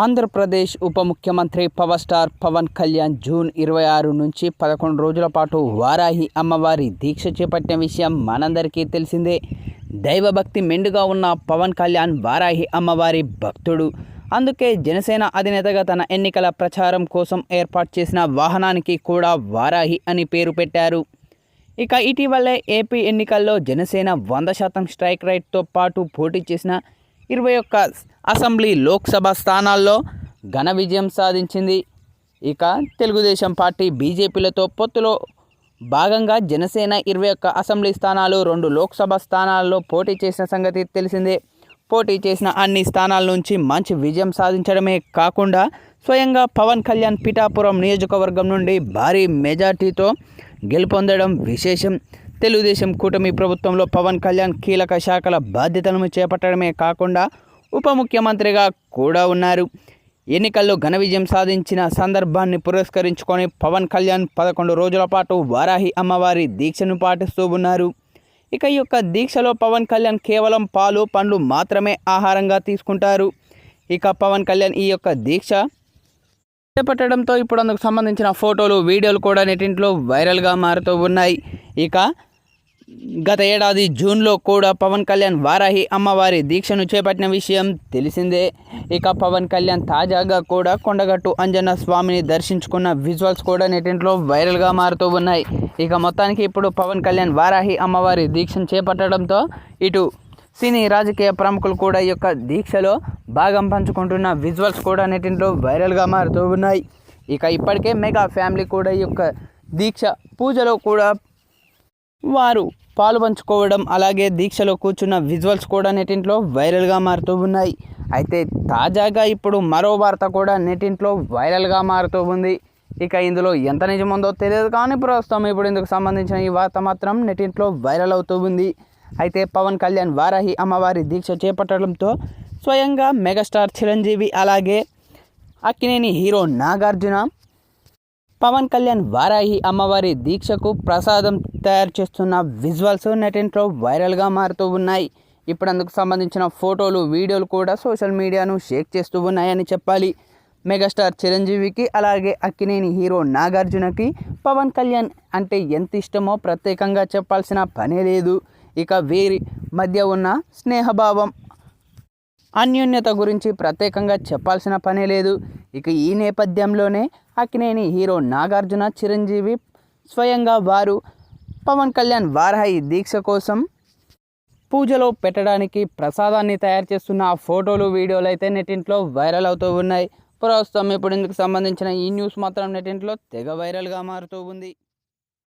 ఆంధ్రప్రదేశ్ ఉప ముఖ్యమంత్రి power star Pawan Kalyan June ఇరవై ఆరు నుంచి పదకొండు రోజుల పాటు వారాహి అమ్మవారి దీక్ష చేపట్టిన విషయం మనందరికీ తెలిసిందే. దైవభక్తి మెండుగా ఉన్న పవన్ కళ్యాణ్ వారాహి అమ్మవారి భక్తుడు. అందుకే జనసేన అధినేతగా తన ఎన్నికల ప్రచారం కోసం ఏర్పాటు చేసిన వాహనానికి కూడా వారాహి అని పేరు పెట్టారు. ఇక ఇటీవలే ఏపీ ఎన్నికల్లో జనసేన వంద శాతం స్ట్రైక్ రైట్తో పాటు పోటీ చేసిన ఇరవై ఒక్క అసెంబ్లీ లోక్సభ స్థానాల్లో ఘన విజయం సాధించింది. ఇక తెలుగుదేశం పార్టీ బీజేపీలతో పొత్తులో భాగంగా జనసేన ఇరవై ఒక్క అసెంబ్లీ స్థానాలు రెండు లోక్సభ స్థానాల్లో పోటీ చేసిన సంగతి తెలిసిందే. పోటీ చేసిన అన్ని స్థానాల నుంచి మంచి విజయం సాధించడమే కాకుండా స్వయంగా పవన్ కళ్యాణ్ పిఠాపురం నియోజకవర్గం నుండి భారీ మెజార్టీతో గెలుపొందడం విశేషం. తెలుగుదేశం కూటమి ప్రభుత్వంలో పవన్ కళ్యాణ్ కీలక శాఖల బాధ్యతలను చేపట్టడమే కాకుండా ఉప ముఖ్యమంత్రిగా కూడా ఉన్నారు. ఎన్నికల్లో ఘన విజయం సాధించిన సందర్భాన్ని పురస్కరించుకొని పవన్ కళ్యాణ్ పదకొండు రోజుల పాటు వారాహి అమ్మవారి దీక్షను పాటిస్తూ ఉన్నారు. ఇక ఈ యొక్క దీక్షలో పవన్ కళ్యాణ్ కేవలం పాలు పండ్లు మాత్రమే ఆహారంగా తీసుకుంటారు. ఇక పవన్ కళ్యాణ్ ఈ యొక్క దీక్ష చేపట్టడంతో ఇప్పుడు అందుకు సంబంధించిన ఫోటోలు వీడియోలు కూడా నెటింట్లో వైరల్గా మారుతూ ఉన్నాయి. ఇక గత ఏడాది జూన్లో కూడా పవన్ కళ్యాణ్ వారాహి అమ్మవారి దీక్షను చేపట్టిన విషయం తెలిసిందే. ఇక పవన్ కళ్యాణ్ తాజాగా కూడా కొండగట్టు అంజన్న స్వామిని దర్శించుకున్న విజువల్స్ కూడా నెటింట్లో వైరల్గా మారుతూ ఉన్నాయి. ఇక మొత్తానికి ఇప్పుడు పవన్ కళ్యాణ్ వారాహి అమ్మవారి దీక్షను చేపట్టడంతో ఇటు సినీ రాజకీయ ప్రముఖులు కూడా ఈ యొక్క దీక్షలో భాగం పంచుకుంటున్న విజువల్స్ కూడా నెటింట్లో వైరల్గా మారుతూ ఉన్నాయి. ఇక ఇప్పటికే మెగా ఫ్యామిలీ కూడా ఈ యొక్క దీక్ష పూజలో కూడా వారు పాలు పంచుకోవడం అలాగే దీక్షలో కూర్చున్న విజువల్స్ కూడా నెటింట్లో వైరల్గా మారుతూ ఉన్నాయి. అయితే తాజాగా ఇప్పుడు మరో వార్త కూడా నెటింట్లో వైరల్గా మారుతూ ఉంది. ఇక ఇందులో ఎంత నిజముందో తెలియదు కానీ ప్రస్తుతం ఇప్పుడు ఇందుకు సంబంధించిన ఈ వార్త మాత్రం నెటింట్లో వైరల్ అవుతూ ఉంది. అయితే పవన్ కళ్యాణ్ వారాహి అమ్మవారి దీక్ష చేపట్టడంతో స్వయంగా మెగాస్టార్ చిరంజీవి అలాగే అక్కినేని హీరో నాగార్జున పవన్ కళ్యాణ్ వారాహి అమ్మవారి దీక్షకు ప్రసాదం తయారు చేస్తున్న విజువల్స్ నెటింట్లో వైరల్గా మారుతూ ఉన్నాయి. ఇప్పుడు అందుకు సంబంధించిన ఫోటోలు వీడియోలు కూడా సోషల్ మీడియాను షేక్ చేస్తూ ఉన్నాయని చెప్పాలి. మెగాస్టార్ చిరంజీవికి అలాగే అక్కినేని హీరో నాగార్జునకి పవన్ కళ్యాణ్ అంటే ఎంత ఇష్టమో ప్రత్యేకంగా చెప్పాల్సిన పనే లేదు. ఇక వీరి మధ్య ఉన్న స్నేహభావం అన్యోన్యత గురించి ప్రత్యేకంగా చెప్పాల్సిన పనే లేదు. ఇక ఈ నేపథ్యంలోనే అక్కినేని హీరో నాగార్జున చిరంజీవి స్వయంగా వారు పవన్ కళ్యాణ్ వారాహి దీక్ష కోసం పూజలో పెట్టడానికి ప్రసాదాన్ని తయారు చేస్తున్న ఆ ఫోటోలు వీడియోలు అయితే నెటింట్లో వైరల్ అవుతూ ఉన్నాయి. ప్రస్తుతం ఇప్పుడు ఇందుకు సంబంధించిన ఈ న్యూస్ మాత్రం నెటింట్లో తెగ వైరల్గా మారుతూ ఉంది.